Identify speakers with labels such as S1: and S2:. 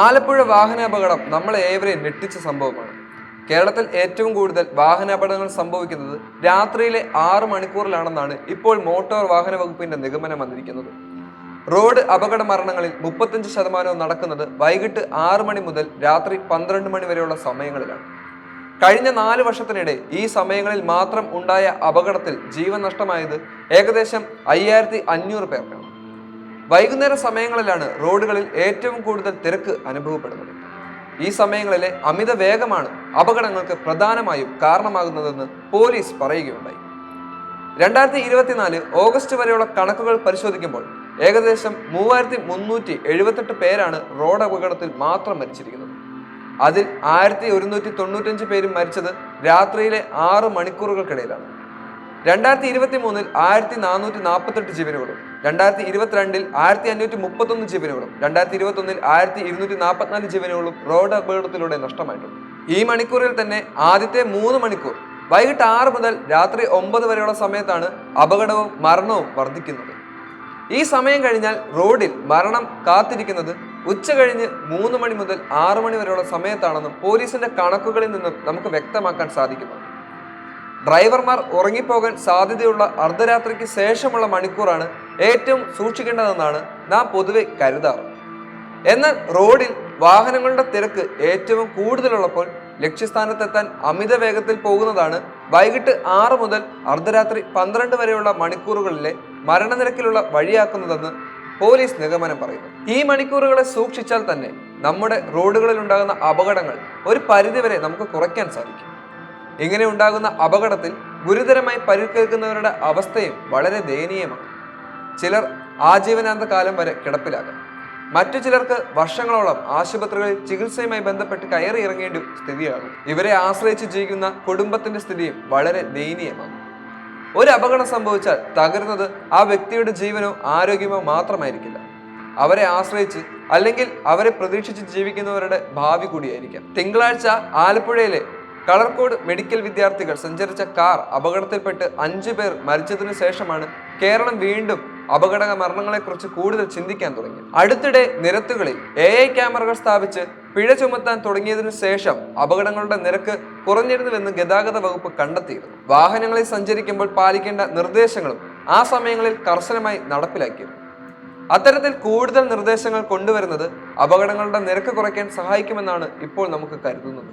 S1: ആലപ്പുഴ വാഹനാപകടം നമ്മളെ ഏവരെയും ഞെട്ടിച്ച സംഭവമാണ്. കേരളത്തിൽ ഏറ്റവും കൂടുതൽ വാഹനാപകടങ്ങൾ സംഭവിക്കുന്നത് രാത്രിയിലെ ആറ് മണിക്കൂറിലാണെന്നാണ് ഇപ്പോൾ മോട്ടോർ വാഹന വകുപ്പിന്റെ നിഗമനം വന്നിരിക്കുന്നത്. റോഡ് അപകട മരണങ്ങളിൽ മുപ്പത്തഞ്ച് ശതമാനവും നടക്കുന്നത് വൈകിട്ട് ആറ് മണി മുതൽ രാത്രി പന്ത്രണ്ട് മണി വരെയുള്ള സമയങ്ങളിലാണ്. കഴിഞ്ഞ നാല് വർഷത്തിനിടെ ഈ സമയങ്ങളിൽ മാത്രം ഉണ്ടായ അപകടത്തിൽ ജീവൻ നഷ്ടമായത് ഏകദേശം അയ്യായിരത്തി അഞ്ഞൂറ് പേർക്കാണ്. വൈകുന്നേര സമയങ്ങളിലാണ് റോഡുകളിൽ ഏറ്റവും കൂടുതൽ തിരക്ക് അനുഭവപ്പെടുന്നത്. ഈ സമയങ്ങളിലെ അമിത വേഗമാണ് അപകടങ്ങൾക്ക് പ്രധാനമായും കാരണമാകുന്നതെന്ന് പോലീസ് പറയുകയുണ്ടായി. രണ്ടായിരത്തി ഇരുപത്തിനാല് ഓഗസ്റ്റ് വരെയുള്ള കണക്കുകൾ പരിശോധിക്കുമ്പോൾ ഏകദേശം മൂവായിരത്തി മുന്നൂറ്റി എഴുപത്തെട്ട് പേരാണ് റോഡ് അപകടത്തിൽ മാത്രം മരിച്ചിരിക്കുന്നത്. അതിൽ ആയിരത്തി ഒരുന്നൂറ്റി തൊണ്ണൂറ്റഞ്ച് പേരും മരിച്ചത് രാത്രിയിലെ ആറ് മണിക്കൂറുകൾക്കിടയിലാണ്. രണ്ടായിരത്തി ഇരുപത്തി മൂന്നിൽ ആയിരത്തി നാനൂറ്റി നാൽപ്പത്തെട്ട് ജീവനുകളും രണ്ടായിരത്തി ഇരുപത്തിരണ്ടിൽ ആയിരത്തി അഞ്ഞൂറ്റി മുപ്പത്തൊന്ന് ജീവനുകളും രണ്ടായിരത്തി ഇരുപത്തി ഒന്നിൽ ആയിരത്തി ഇരുന്നൂറ്റി നാൽപ്പത്തിനാല് ജീവനുകളും റോഡ് അപകടത്തിലൂടെ നഷ്ടമായിട്ടുണ്ട്. ഈ മണിക്കൂറിൽ തന്നെ ആദ്യത്തെ മൂന്ന് മണിക്കൂർ വൈകിട്ട് ആറ് മുതൽ രാത്രി ഒമ്പത് വരെയുള്ള സമയത്താണ് അപകടവും മരണവും വർദ്ധിക്കുന്നത്. ഈ സമയം കഴിഞ്ഞാൽ റോഡിൽ മരണം കാത്തിരിക്കുന്നത് ഉച്ച കഴിഞ്ഞ് മൂന്ന് മണി മുതൽ ആറ് മണി വരെയുള്ള സമയത്താണെന്നും പോലീസിന്റെ കണക്കുകളിൽ നിന്നും നമുക്ക് വ്യക്തമാക്കാൻ സാധിക്കുന്നുണ്ട് ഡ്രൈവർമാർ ഉറങ്ങിപ്പോകാൻ സാധ്യതയുള്ള അർദ്ധരാത്രിക്ക് ശേഷമുള്ള മണിക്കൂറാണ് ഏറ്റവും സൂക്ഷിക്കേണ്ടതെന്നാണ് നാം പൊതുവെ കരുതാറ്. എന്നാൽ റോഡിൽ വാഹനങ്ങളുടെ തിരക്ക് ഏറ്റവും കൂടുതലുള്ളപ്പോൾ ലക്ഷ്യസ്ഥാനത്തെത്താൻ അമിത വേഗത്തിൽ പോകുന്നതാണ് വൈകിട്ട് ആറ് മുതൽ അർദ്ധരാത്രി പന്ത്രണ്ട് വരെയുള്ള മണിക്കൂറുകളിലെ മരണനിരക്കിലുള്ള വഴിയാക്കുന്നതെന്ന് പോലീസ് നിഗമനം പറയുന്നു. ഈ മണിക്കൂറുകളെ സൂക്ഷിച്ചാൽ തന്നെ നമ്മുടെ റോഡുകളിൽ ഉണ്ടാകുന്ന അപകടങ്ങൾ ഒരു പരിധിവരെ നമുക്ക് കുറയ്ക്കാൻ സാധിക്കും. ഇങ്ങനെ ഉണ്ടാകുന്ന അപകടത്തിൽ ഗുരുതരമായി പരിക്കേൽക്കുന്നവരുടെ അവസ്ഥയും വളരെ ദയനീയമാണ്. ചിലർ ആജീവനാന്ത കാലം വരെ കിടപ്പിലാകാം. മറ്റു ചിലർക്ക് വർഷങ്ങളോളം ആശുപത്രികളിൽ ചികിത്സയുമായി ബന്ധപ്പെട്ട് കയറി ഇറങ്ങേണ്ട സ്ഥിതിയാകും. ഇവരെ ആശ്രയിച്ച് ജീവിക്കുന്ന കുടുംബത്തിന്റെ സ്ഥിതിയും വളരെ ദയനീയമാകും ഒരു അപകടം സംഭവിച്ചാൽ തകരുന്നത് ആ വ്യക്തിയുടെ ജീവനോ ആരോഗ്യമോ മാത്രമായിരിക്കില്ല. അവരെ ആശ്രയിച്ച് അല്ലെങ്കിൽ അവരെ പ്രതീക്ഷിച്ച് ജീവിക്കുന്നവരുടെ ഭാവി കൂടിയായിരിക്കാം. തിങ്കളാഴ്ച ആലപ്പുഴയിലെ കളർകോട് മെഡിക്കൽ വിദ്യാർത്ഥികൾ സഞ്ചരിച്ച കാർ അപകടത്തിൽപ്പെട്ട് അഞ്ചു പേർ മരിച്ചതിനു ശേഷമാണ് കേരളം വീണ്ടും അപകട മരണങ്ങളെക്കുറിച്ച് കൂടുതൽ ചിന്തിക്കാൻ തുടങ്ങി അടുത്തിടെ നിരത്തുകളിൽ എ ഐ ക്യാമറകൾ സ്ഥാപിച്ച് പിഴ ചുമത്താൻ തുടങ്ങിയതിനു ശേഷം അപകടങ്ങളുടെ നിരക്ക് കുറഞ്ഞിരുന്നുവെന്ന് ഗതാഗത വകുപ്പ് കണ്ടെത്തിയിരുന്നു. വാഹനങ്ങളിൽ സഞ്ചരിക്കുമ്പോൾ പാലിക്കേണ്ട നിർദ്ദേശങ്ങളും ആ സമയങ്ങളിൽ കർശനമായി നടപ്പിലാക്കിയിരുന്നു. അത്തരത്തിൽ കൂടുതൽ നിർദ്ദേശങ്ങൾ കൊണ്ടുവരുന്നത് അപകടങ്ങളുടെ നിരക്ക് കുറയ്ക്കാൻ സഹായിക്കുമെന്നാണ് ഇപ്പോൾ നമുക്ക് കരുതുന്നത്.